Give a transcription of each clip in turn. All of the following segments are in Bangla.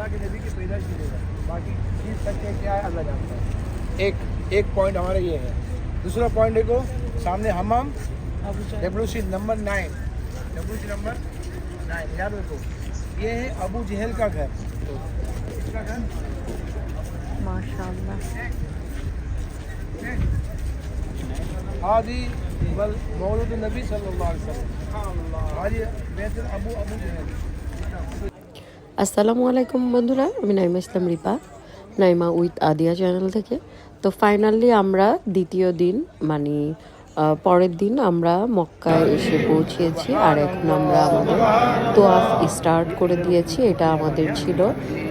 अल्लाह के नबी की पैदाइश मिलेगा बाकी चीज़ सत्य क्या है अल्लाह जानता है। एक एक पॉइंट हमारा ये है। दूसरा पॉइंट देखो सामने हम हम W C number nine W C number nine याद रखो। ये है अबू जहल का घर। इसका हादी बल मौलूद नबी सल्लल्लाहु अलैहि वसल्लम। हाजी बेहतर अबू अबू जहल। আসসালামু আলাইকুম বন্ধুরা, আমি নাইমা ইসলাম রিপা, নাইমা উইথ আদিয়া চ্যানেল থেকে। তো ফাইনালি আমরা দ্বিতীয় দিন মানে পরের দিন আমরা মক্কায় এসে পৌঁছেছি আর এখন আমরা আমাদের তোয়াফ স্টার্ট করে দিয়েছি। এটা আমাদের ছিল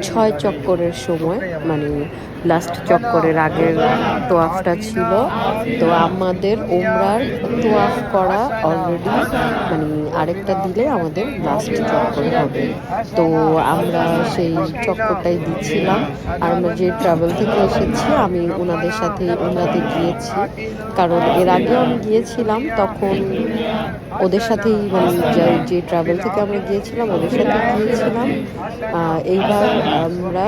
ছয় চক্করের সময় মানে লাস্ট চক্করের আগের তোয়াফটা ছিল। তো আমাদের ওমরার তোয়াফ করা অলরেডি মানে আরেকটা দিলে আমাদের লাস্ট চক্কর হবে। তো আমরা সেই চক্করটাই দিচ্ছিলাম। আর আমরা যে ট্রাভেল থেকে এসেছি, আমি ওনাদের সাথে ওনাদের গিয়েছি। কারণ এর আগে আমি গিয়েছিলাম, তখন ওদের সাথেই মানে যে- ট্রাভেল থেকে আমরা গিয়েছিলাম, ওদের সাথে গিয়েছিলাম। এইবার আমরা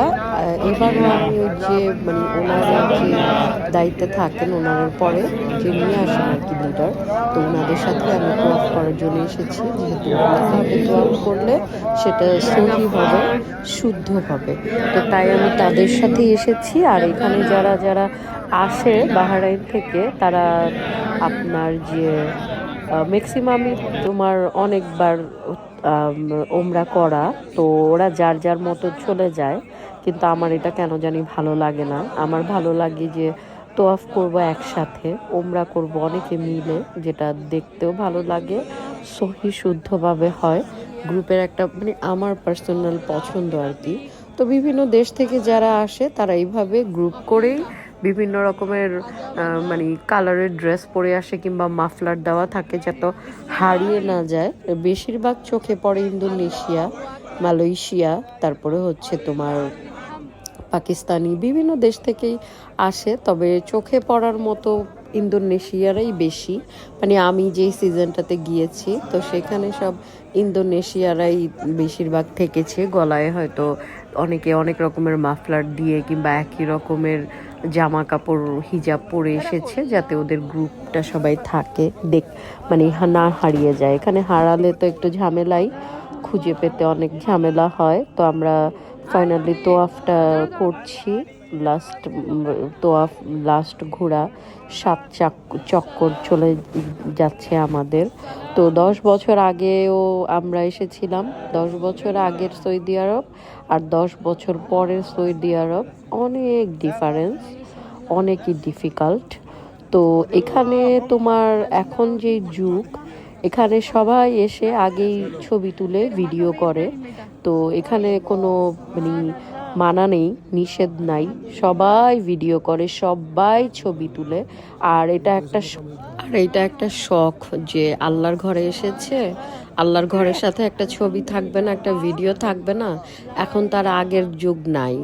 এবারও আমি ওই যে মানে ওনারা যে দায়িত্বে থাকেন ওনার পরে যে নিয়ে আসেন আর কি লিডার তো ওনাদের সাথে আমি কোয়াফ করার জন্য এসেছি। যেহেতু কোয়াফ করলে সেটা সহি হবে, শুদ্ধ হবে। তো তাই আমি তাদের সাথেই এসেছি। আর এখানে যারা যারা আসে বাহারাইন থেকে, তারা আপনার যে ম্যাক্সিমামই তোমার অনেকবার ওমরা করা, তো ওরা যার যার মতো চলে যায়, কিন্তু আমার এটা কেন জানি ভালো লাগে না। আমার ভালো লাগে যে, তোয়াফ করব একসাথে ওমরা করব অনেকে মিলে, যেটা দেখতেও ভালো লাগে, সহি শুদ্ধভাবে হয়। গ্রুপের একটা মানে আমার পার্সোনাল পছন্দ আর কি। তো বিভিন্ন দেশ থেকে যারা আসে, তারা এইভাবে গ্রুপ করেই বিভিন্ন রকমের মানে কালারের ড্রেস পরে আসে কিংবা মাফলার দেওয়া থাকে যাতে হারিয়ে না যায়। বেশিরভাগ চোখে পড়ে ইন্দোনেশিয়া, মালয়েশিয়া, তারপরে হচ্ছে তোমার পাকিস্তানি বিভিন্ন দেশ থেকেই আসে। তবে চোখে পড়ার মতো ইন্দোনেশিয়ারাই বেশি। মানে আমি যেই সিজনটাতে গিয়েছি, তো সেখানে সব ইন্দোনেশিয়ারাই বেশিরভাগ থেকেছে। গলায় হয়তো অনেকে অনেক রকমের মাফলার দিয়ে কিংবা একই রকমের জামা কাপড় হিজাব পরে এসেছে যাতে ওদের গ্রুপটা সবাই থাকে, দেখ মানে না হারিয়ে যায়। এখানে হারালে তো একটু ঝামেলাই, খুঁজে পেতে অনেক ঝামেলা হয়। তো আমরা ফাইনালি তোয়াফটা করছি। লাস্ট তোয়াফ লাস্ট ঘোরা সাত চাক, চক্কর চলে যাচ্ছে আমাদের। তো দশ বছর আগেও আমরা এসেছিলাম, দশ বছর আগের সৌদি আরব আর দশ বছর পরের সৌদি আরব। অনেক ডিফারেন্স অনেকই ডিফিকাল্ট তো এখানে তোমার এখন যে যুগ, এখানে সবাই এসে আগেই ছবি তুলে ভিডিও করে। তো এখানে কোনো মানে মানা নেই, নিষেধ নাই। সবাই ভিডিও করে, সবাই ছবি তুলে। আর এটা একটা আর এটা একটা শখ যে আল্লাহর ঘরে এসেছে, আল্লাহর ঘরের সাথে একটা ছবি থাকবে না, একটা ভিডিও থাকবে না। এখন তার আগের যুগ নাই।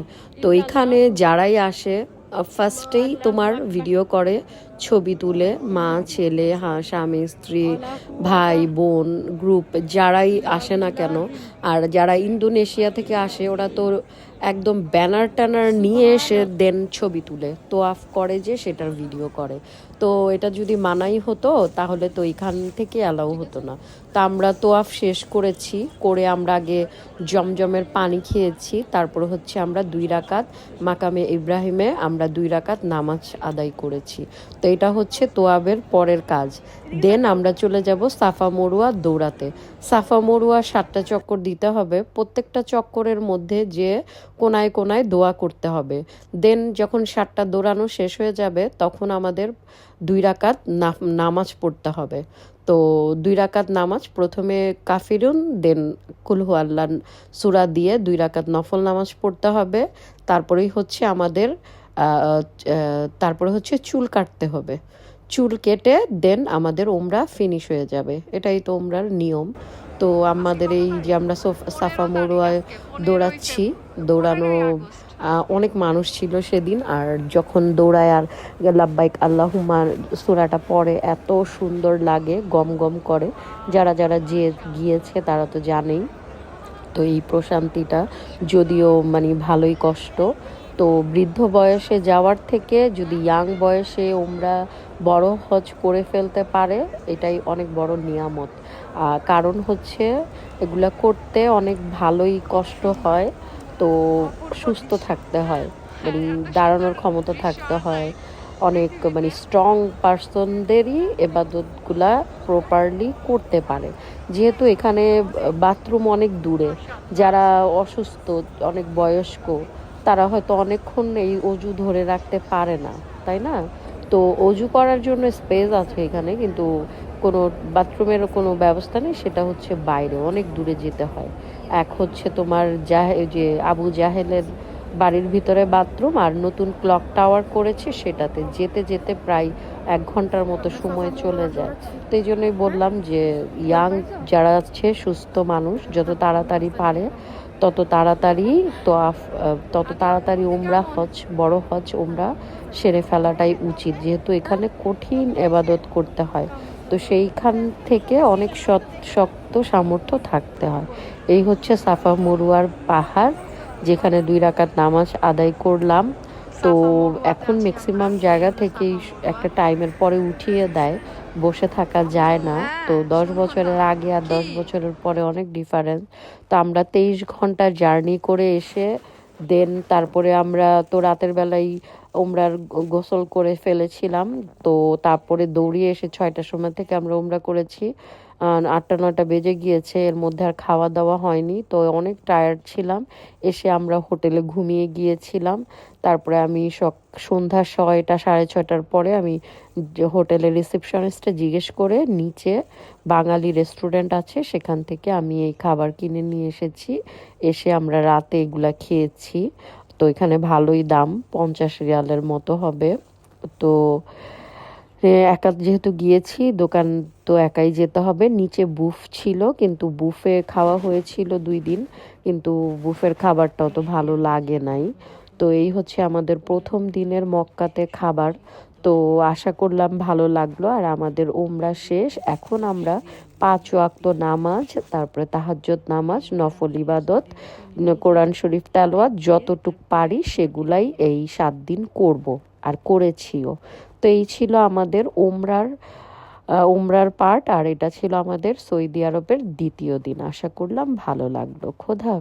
তো এখানে যারাই আসে ফার্স্টেই তোমার ভিডিও করে, ছবি তুলে, মা, ছেলে হ্যাঁ স্বামী, স্ত্রী, ভাই, বোন গ্রুপ যারাই আসে না কেন, আর যারা ইন্দোনেশিয়া থেকে আসে, ওরা তো একদম ব্যানার ট্যানার নিয়ে এসে দেন ছবি তুলে তো আফ করে যে সেটার ভিডিও করে। তো এটা যদি মানাই হতো, তাহলে তো এখান থেকে অ্যালাউ হতো না। তা আমরা তোয়াফ শেষ করেছি, করে আমরা আগে জমজমের পানি খেয়েছি, তারপর হচ্ছে আমরা দুই রাকাত মাকামে ইব্রাহিমে আমরা দুই রাকাত নামাজ আদায় করেছি। তো এটা হচ্ছে তোয়াবের পরের কাজ। দেন আমরা চলে যাব সাফা মরুয়া দৌড়াতে। সাফা মরুয়া সাতটা চক্কর দিতে হবে। প্রত্যেকটা চক্করের মধ্যে যে কোনায় কোনায় দোয়া করতে হবে। দেন যখন সাতটা দৌড়ানো শেষ হয়ে যাবে, তখন আমাদের দুই রাকাত নামাজ পড়তে হবে। তো দুই রাকাত নামাজ, প্রথমে কাফিরুন দেন কুলহু আল্লাহ সুরা দিয়ে দুই রাকাত নফল নামাজ পড়তে হবে। তারপরেই হচ্ছে আমাদের তারপরে হচ্ছে চুল কাটতে হবে। চুল কেটে দেন আমাদের ওমরা ফিনিশ হয়ে যাবে। এটাই তো ওমরার নিয়ম। তো আমাদের এই যে আমরা সাফা মরুয়ায় দৌড়াচ্ছি, দৌড়ানো অনেক মানুষ ছিল সেদিন। আর যখন দৌড়ায় আর লাব্বাইক আল্লাহুমার সুরাটা পরে এত সুন্দর লাগে, গম গম করে। যারা যারা যে গিয়েছে তারা তো জানেই। তো এই প্রশান্তিটা যদিও মানে ভালোই কষ্ট তো বৃদ্ধ বয়সে যাওয়ার থেকে যদি ইয়াং বয়সে ওমরা বড় হজ করে ফেলতে পারে, এটাই অনেক বড় নিয়ামত। কারণ হচ্ছে এগুলা করতে অনেক ভালোই কষ্ট হয়, তো সুস্থ থাকতে হয় মানে দাঁড়ানোর ক্ষমতা থাকতে হয়। অনেক মানে স্ট্রং পার্সনদেরই এবাদতগুলা প্রপারলি করতে পারে। যেহেতু এখানে বাথরুম অনেক দূরে, যারা অসুস্থ, অনেক বয়স্ক তারা হয়তো অনেকক্ষণ এই অজু ধরে রাখতে পারে না, তাই না? তো অজু করার জন্য স্পেস আছে এখানে, কিন্তু কোনো বাথরুমের কোনো ব্যবস্থা নেই, সেটা হচ্ছে বাইরে, অনেক দূরে যেতে হয়। এক হচ্ছে তোমার জাহে যে আবু জাহেলের বাড়ির ভিতরে বাথরুম আর নতুন ক্লক টাওয়ার করেছে সেটাতে, যেতে যেতে প্রায় এক ঘণ্টার মতো সময় চলে যায়। তো এই জন্যই বললাম যে ইয়াং যারা আছে, সুস্থ মানুষ, যত তাড়াতাড়ি পারে তত তাড়াতাড়ি তো তত তাড়াতাড়ি ওমরা হজ, বড় হজ ওমরা সেরে ফেলাটাই উচিত। যেহেতু এখানে কঠিন এবাদত করতে হয়, তো সেইখান থেকে অনেক শক্ত সামর্থ্য থাকতে হয়। এই হচ্ছে সাফা মরুয়ার পাহাড়, যেখানে দুই রাকাত নামাজ আদায় করলাম। তো এখন ম্যাক্সিমাম জায়গা থেকেই একটা টাইমের পরে উঠিয়ে দেয়, বসে থাকা যায় না। তো দশ বছরের আগে আর দশ বছরের পরে অনেক ডিফারেন্স তো আমরা তেইশ ঘণ্টা জার্নি করে এসে দেন তারপরে আমরা তো রাতের বেলায় ওমরার গোসল করে ফেলেছিলাম। তো তারপরে দৌড়িয়ে এসে ছয়টার সময় থেকে আমরা ওমরা করেছি। আটটা, নয়টা বেজে গিয়েছে, এর মধ্যে আর খাওয়া দাওয়া হয়নি। তো অনেক টায়ার্ড ছিলাম। এসে আমরা হোটেলে ঘুমিয়ে গিয়েছিলাম। তারপরে আমি সন্ধ্যা ছয়টা, সাড়ে ছয়টার পরে আমি হোটেলের রিসেপশনিস্টে জিজ্ঞেস করে নিচে বাঙালি রেস্টুরেন্ট আছে, সেখান থেকে আমি এই খাবার কিনে নিয়ে এসেছি। এসে আমরা রাতে এগুলা খেয়েছি। তো এখানে ভালোই দাম, পঞ্চাশ রিয়ালের মতো হবে। তো একা যেহেতু গিয়েছি, দোকান তো একাই যেতে হবে। নিচে বুফ ছিল, কিন্তু বুফে খাওয়া হয়েছিল দুই দিন, কিন্তু বুফের খাবারটাও তো ভালো লাগে নাই। তো এই হচ্ছে আমাদের প্রথম দিনের মক্কাতে খাবার। তো আশা করলাম ভালো লাগল, আর আমাদের ওমরা শেষ। এখন আমরা পাঁচ ওয়াক্ত নামাজ, তারপরে তাহাজ্জুদ নামাজ, নফল ইবাদত, কোরআন শরীফ তেলাওয়াত, যতটুক পারি সেগুলাই এই সাত দিন করব, আর করেছিও। তো এই ছিল আমাদের ওমরার উমরার পার্ট আর এটা ছিল আমাদের সৌদি আরবের দ্বিতীয় দিন আশা করলাম ভালো লাগল খোদা।